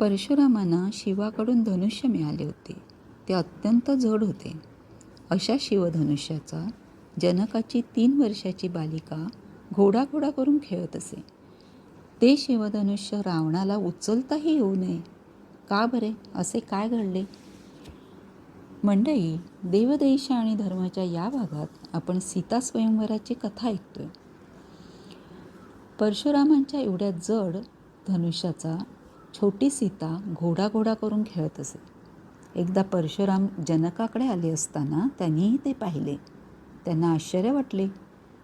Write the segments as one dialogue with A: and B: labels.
A: परशुरामांना शिवाकडून धनुष्य मिळाले होते. ते अत्यंत जड होते. अशा शिवधनुष्याचा जनकाची तीन वर्षाची बालिका घोडाघोडा करून खेळत असे. ते शिवधनुष्य रावणाला उचलताही येऊ नये. का बरे? असे काय घडले? मंडळी देवदेश आणि धर्माच्या या भागात आपण सीता स्वयंवराची कथा ऐकतोय. परशुरामांच्या एवढ्या जड धनुष्याचा छोटी सीता घोडाघोडा करून खेळत असे. एकदा परशुराम जनकाकडे आले असताना त्यांनीही ते पाहिले. त्यांना आश्चर्य वाटले.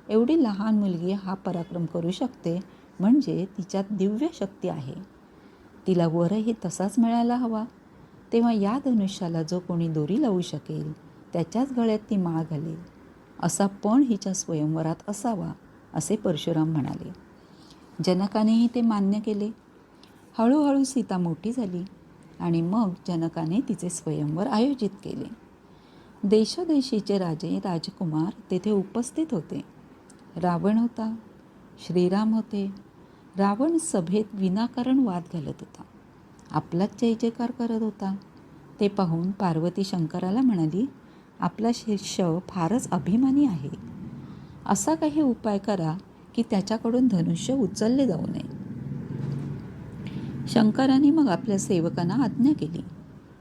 A: एवढी लहान मुलगी हा पराक्रम करू शकते म्हणजे तिच्यात दिव्य शक्ती आहे. तिला वरही तसाच मिळायला हवा. तेव्हा या धनुष्याला जो कोणी दोरी लावू शकेल त्याच्याच गळ्यात ती माळ घालेल. असा पण हिच्या स्वयंवरात असावा असे परशुराम म्हणाले. जनकानेही ते मान्य केले. हळूहळू सीता मोठी झाली आणि मग जनकाने तिचे स्वयंवर आयोजित केले. देशोदेशीचे राजे राजकुमार तेथे उपस्थित होते. रावण होता श्रीराम होते. रावण सभेत विनाकारण वाद घालत होता. आपलाच जय जयकार करत होता. ते पाहून पार्वती शंकराला म्हणाली आपला शिष्य फारच अभिमानी आहे. असा काही उपाय करा की त्याच्याकडून धनुष्य उचलले जाऊ नये. शंकराने मग आपल्या सेवकांना आज्ञा केली.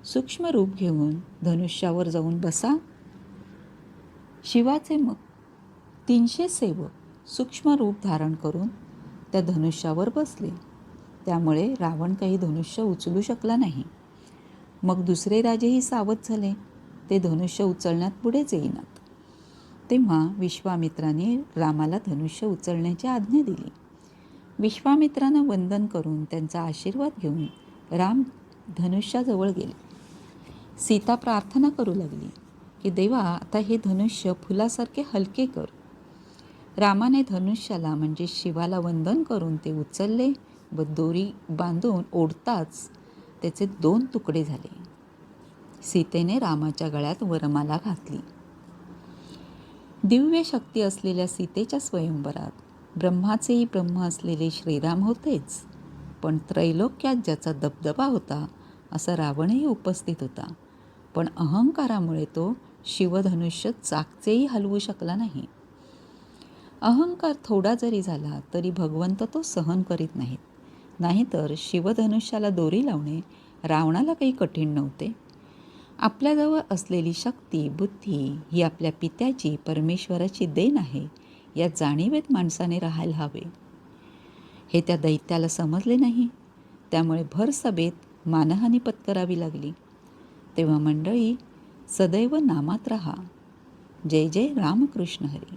A: सूक्ष्म रूप घेऊन धनुष्यावर जाऊन बसा. शिवाचे मग तीनशे सेवक सूक्ष्म रूप धारण करून त्या धनुष्यावर बसले. त्यामुळे रावण काही धनुष्य उचलू शकला नाही. मग दुसरे राजेही सावध झाले. ते धनुष्य उचलण्यात पुढेच येईनात. तेव्हा विश्वामित्राने रामाला धनुष्य उचलण्याची आज्ञा दिली. विश्वामित्रानं वंदन करून त्यांचा आशीर्वाद घेऊन राम धनुष्याजवळ गेले. सीता प्रार्थना करू लागली की देवा आता हे धनुष्य फुलासारखे हलके कर. रामाने धनुष्याला म्हणजे शिवाला वंदन करून ते उचलले व दोरी बांधून ओढताच त्याचे दोन तुकडे झाले. सीतेने रामाच्या गळ्यात वरमाला घातली. दिव्य शक्ती असलेल्या सीतेच्या स्वयंवरात ब्रह्माचेही ब्रह्म असलेले श्रीराम होतेच. पण त्रैलोक्यात ज्याचा दबदबा होता असा रावणही उपस्थित होता. पण अहंकारामुळे तो शिवधनुष्य चाकचेही हलवू शकला नाही. अहंकार थोडा जरी झाला तरी भगवंत तो सहन करीत नाहीत. नाहीतर शिवधनुष्याला दोरी लावणे रावणाला काही कठीण नव्हते. आपल्याजवळ असलेली शक्ती बुद्धी ही आपल्या पित्याची परमेश्वराची देण आहे या जाणीवेत माणसाने राहायला हवे. हे त्या दैत्याला समजले नाही. त्यामुळे भर सभेत मानहानी पत्करावी लागली. तेव्हा मंडळी सदैव नामात राहा. जय जय रामकृष्ण हरी.